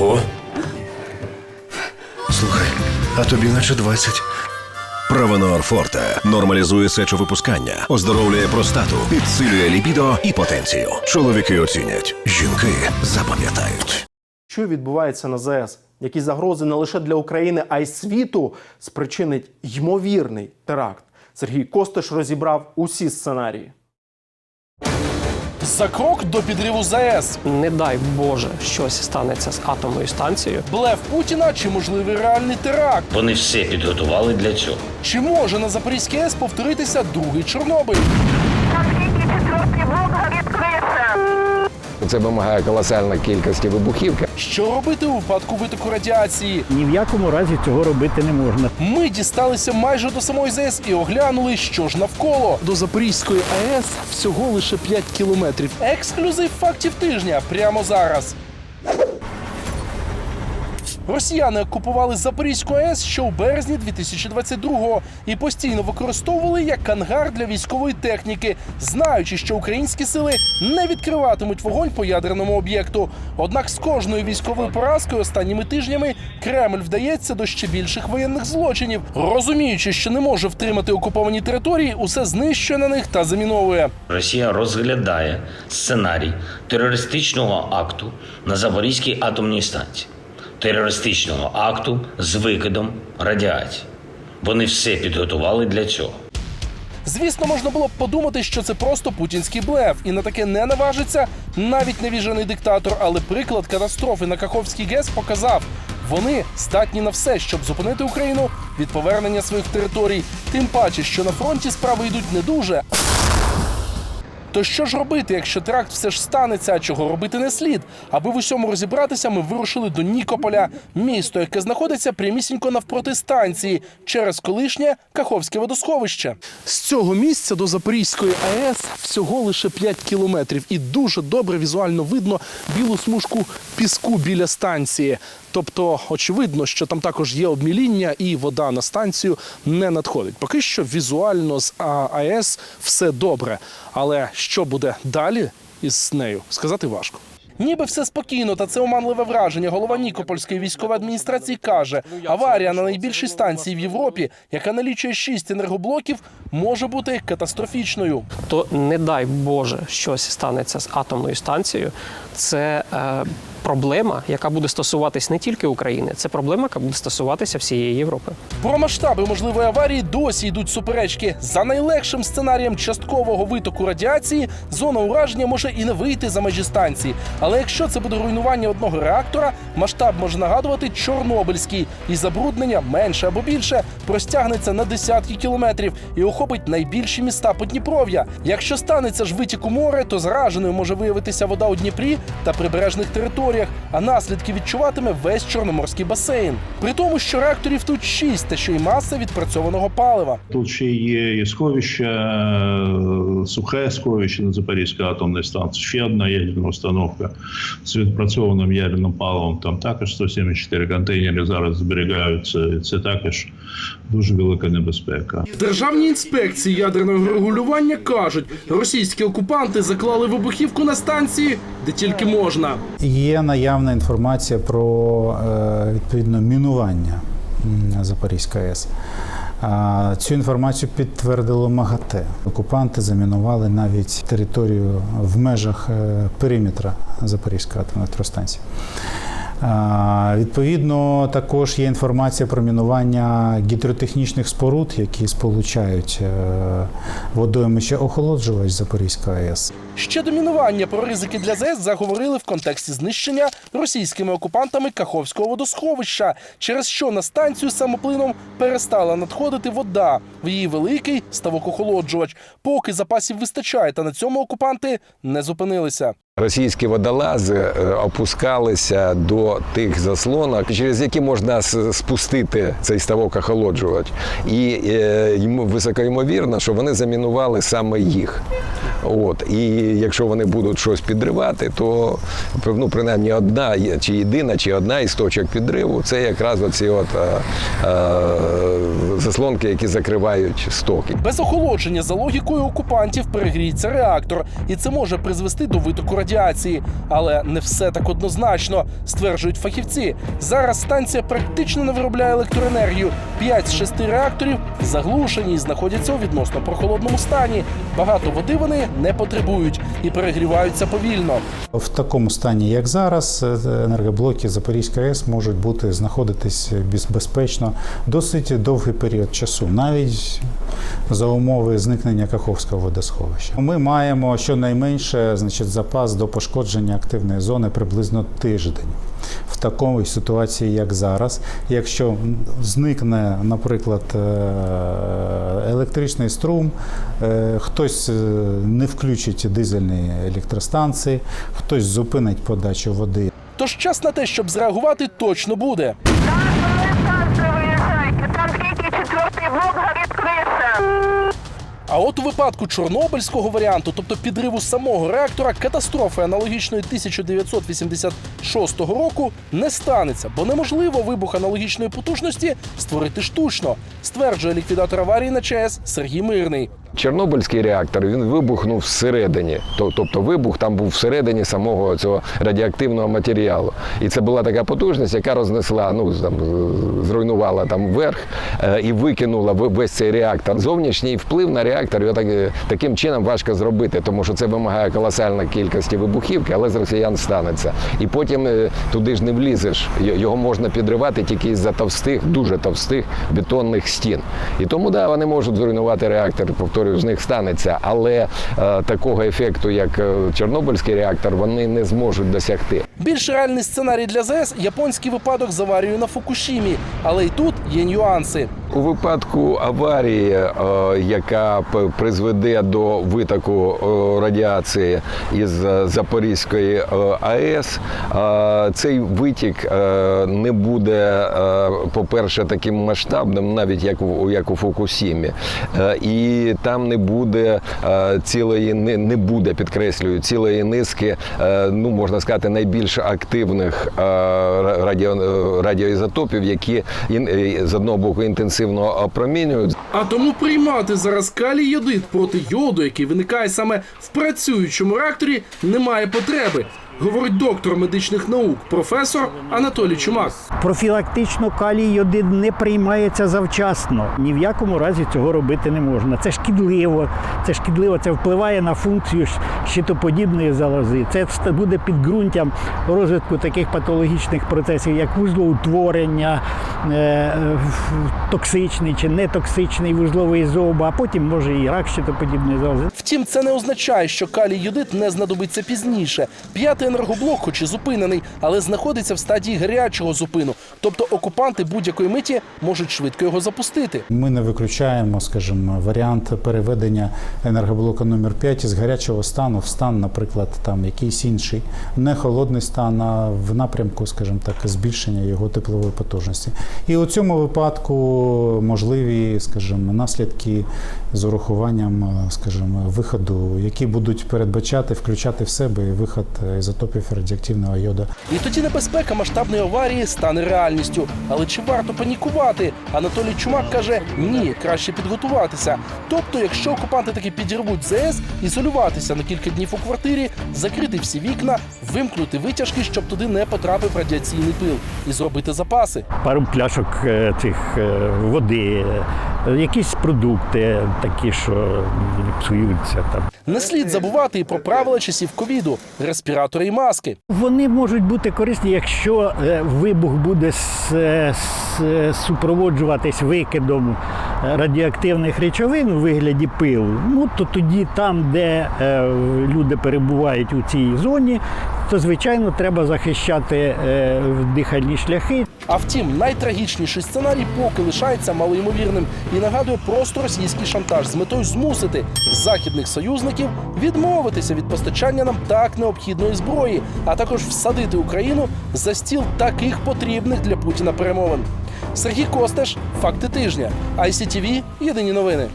Ого. Слухай, а тобі наче 20. Правонор Форте нормалізує сечовипускання, оздоровлює простату, підсилює лібідо і потенцію. Чоловіки оцінять, жінки запам'ятають. Що відбувається на ЗАЕС? Які загрози не лише для України, а й світу спричинить ймовірний теракт? Сергій Костиш розібрав усі сценарії. За крок до підриву ЗАЕС. Не дай Боже, щось станеться з атомною станцією. Блеф Путіна чи можливий реальний теракт? Вони все підготували для цього. Чи може на Запорізькій АЕС повторитися другий Чорнобиль? Наскільки четвертий блок відкрився? Це вимагає колосальної кількості вибухівки. Що робити у випадку витоку радіації? Ні в якому разі цього робити не можна. Ми дісталися майже до самої ЗАЕС і оглянули, що ж навколо. До Запорізької АЕС всього лише 5 кілометрів. Ексклюзив фактів тижня прямо зараз. Росіяни окупували Запорізьку АЕС ще у березні 2022-го і постійно використовували як ангар для військової техніки, знаючи, що українські сили не відкриватимуть вогонь по ядерному об'єкту. Однак з кожною військовою поразкою останніми тижнями Кремль вдається до ще більших воєнних злочинів, розуміючи, що не може втримати окуповані території, усе знищує на них та заміновує. Росія розглядає сценарій терористичного акту на Запорізькій атомній станції, терористичного акту з викидом радіації. Вони все підготували для цього. Звісно, можна було б подумати, що це просто путінський блеф, і на таке не наважиться навіть невіжений диктатор. Але приклад катастрофи на Каховській ГЕС показав. Вони здатні на все, щоб зупинити Україну від повернення своїх територій. Тим паче, що на фронті справи йдуть не дуже. То що ж робити, якщо теракт все ж станеться, а чого робити не слід? Аби в усьому розібратися, ми вирушили до Нікополя, місто, яке знаходиться прямісінько навпроти станції, через колишнє Каховське водосховище. З цього місця до Запорізької АЕС всього лише 5 кілометрів, і дуже добре візуально видно білу смужку піску біля станції. Тобто, очевидно, що там також є обміління, і вода на станцію не надходить. Поки що візуально з АЕС все добре. Але що буде далі із нею, сказати важко. Ніби все спокійно, та це оманливе враження. Голова Нікопольської військової адміністрації каже: аварія на найбільшій станції в Європі, яка налічує шість енергоблоків, може бути катастрофічною. То не дай Боже, щось станеться з атомною станцією. Це е, проблема, яка буде стосуватись не тільки України, це проблема, яка буде стосуватися всієї Європи. Про масштаби можливої аварії досі йдуть суперечки. За найлегшим сценарієм часткового витоку радіації зона ураження може і не вийти за межі станції. Але якщо це буде руйнування одного реактора, масштаб може нагадувати Чорнобильський, і забруднення менше або більше простягнеться на десятки кілометрів і охопить найбільші міста Подніпров'я. Якщо станеться ж витік у море, то зараженою може виявитися вода у Дніпрі та прибережних територіях, а наслідки відчуватиме весь чорноморський басейн. При тому, що реакторів тут шість, та що й маса відпрацьованого палива. Тут ще є і сховище, е, сухе сховище на Запорізькій атомній станції, ще одна ядерна установка з відпрацьованим ядерним паливом. Там також 174 контейнери зараз зберігаються. І це також дуже велика небезпека. В державній інспекції ядерного регулювання кажуть, російські окупанти заклали вибухівку на станції, де тільки можна. Є наявна інформація про е, відповідно мінування Запорізької АЕС. Цю інформацію підтвердило МАГАТЕ. Окупанти замінували навіть територію в межах е, периметра Запорізької атомної електростанції. Відповідно, також є інформація про мінування гідротехнічних споруд, які сполучають е, водоймище охолоджувач Запорізької АЕС. Ще до мінування про ризики для ЗС заговорили в контексті знищення російськими окупантами Каховського водосховища, через що на станцію самоплином перестала надходити вода в її великий ставок-охолоджувач. Поки запасів вистачає, та на цьому окупанти не зупинилися. Російські водолази е, опускалися до тих заслонок, через які можна спустити цей ставок охолоджувач. І е, йому високоймовірно, що вони замінували саме їх. От і якщо вони будуть щось підривати, то ну, принаймні одна чи єдина, чи одна із точок підриву це якраз оці от е, е, заслонки, які закривають стоки. Без охолодження за логікою окупантів перегріється реактор, і це може призвести до витоку радіації. Але не все так однозначно, стверджують фахівці. Зараз станція практично не виробляє електроенергію. П'ять з шести реакторів заглушені знаходяться у відносно прохолодному стані. Багато води вони не потребують і перегріваються повільно. В такому стані, як зараз, е, енергоблоки Запорізької АЕС можуть бути знаходитись без- безпечно досить довгий період часу, навіть за умови зникнення Каховського водосховища. Ми маємо щонайменше значить, запас до пошкодження активної зони приблизно тиждень В такій ситуації, як зараз, якщо зникне, наприклад, е, електричний струм, е, хтось е, не включить дизельні електростанції, хтось зупинить подачу води. Тож час на те, щоб зреагувати, точно буде. На атомную станцию выезжайте. Там третий, четвертый блок горит крыша. а от у випадку чорнобильського варіанту, тобто підриву самого реактора, катастрофи аналогічної 1986 року не станеться, бо неможливо вибух аналогічної потужності створити штучно, стверджує ліквідатор аварії на ЧАЕС Сергій Мирний. Чорнобильський реактор він вибухнув всередині, тобто вибух там був всередині самого цього радіоактивного матеріалу. І це була така потужність, яка рознесла, ну там зруйнувала там верх е, і викинула весь цей реактор. Зовнішній вплив на реактор його так, е, таким чином важко зробити, тому що це вимагає колосальної кількості вибухівки, але з росіян станеться. І потім е, туди ж не влізеш. Його можна підривати тільки із-за товстих, дуже товстих бетонних стін. І тому да, вони можуть зруйнувати реактор, повторюю, з них станеться, але е, такого ефекту, як е, Чорнобильський реактор, вони не зможуть досягти. Більш реальний сценарій для ЗС японський випадок з аварією на Фукушімі, але й тут є нюанси. У випадку аварії, е, яка призведе до витоку е, радіації із е, Запорізької АЕС, цей витік не буде, по-перше, таким масштабним, навіть як у, як у Фукусімі. І там не буде цілої не, буде, підкреслюю, цілої низки, ну можна сказати, найбільш активних радіо, радіоізотопів, які з одного боку інтенсивно опромінюють, А тому приймати зараз калій йодит проти йоду, який виникає саме в працюючому реакторі, немає потреби. Говорить доктор медичних наук, професор Анатолій Чумак. Профілактично калій йодид не приймається завчасно. Ні в якому разі цього робити не можна. Це шкідливо. Це шкідливо, це впливає на функцію щитоподібної залози. Це буде підґрунтям розвитку таких патологічних процесів, як вузлоутворення, е, токсичний чи нетоксичний вузловий зоб, а потім може і рак щитоподібної залози. Втім, це не означає, що калій йодит не знадобиться пізніше. П'ятий енергоблок, хоч і зупинений, але знаходиться в стадії гарячого зупину. Тобто окупанти будь-якої миті можуть швидко його запустити. Ми не виключаємо, скажімо, варіант переведення енергоблока номер 5 із гарячого стану в стан, наприклад, там якийсь інший, не холодний стан, а в напрямку, скажімо так, збільшення його теплової потужності. І у цьому випадку можливі, скажімо, наслідки з урахуванням, скажімо, виходу, які будуть передбачати, включати в себе виход ізотопів радіоактивного йода. І тоді небезпека масштабної аварії стане реальністю. Але чи варто панікувати? Анатолій Чумак каже: ні, краще підготуватися. Тобто, якщо окупанти таки підірвуть ЗС, ізолюватися на кілька днів у квартирі, закрити всі вікна, вимкнути витяжки, щоб туди не потрапив радіаційний пил, і зробити запаси. Пару пляшок е, цих е, води, е, якісь продукти такі, що не псуються там. Не слід забувати і про правила часів ковіду, респіратори і маски. Вони можуть бути корисні, якщо е, вибух буде з, з, супроводжуватись викидом е, радіоактивних речовин у вигляді пилу. Ну то тоді там, де е, люди перебувають у цій зоні, то звичайно треба захищати е, дихальні шляхи. А втім, найтрагічніший сценарій поки лишається малоймовірним і нагадує просто російський шантаж з метою змусити західних союзників відмовитися від постачання нам так необхідної зброї, а також всадити Україну за стіл таких потрібних для Путіна перемовин. Сергій Костеш, факти тижня. ICTV, єдині новини.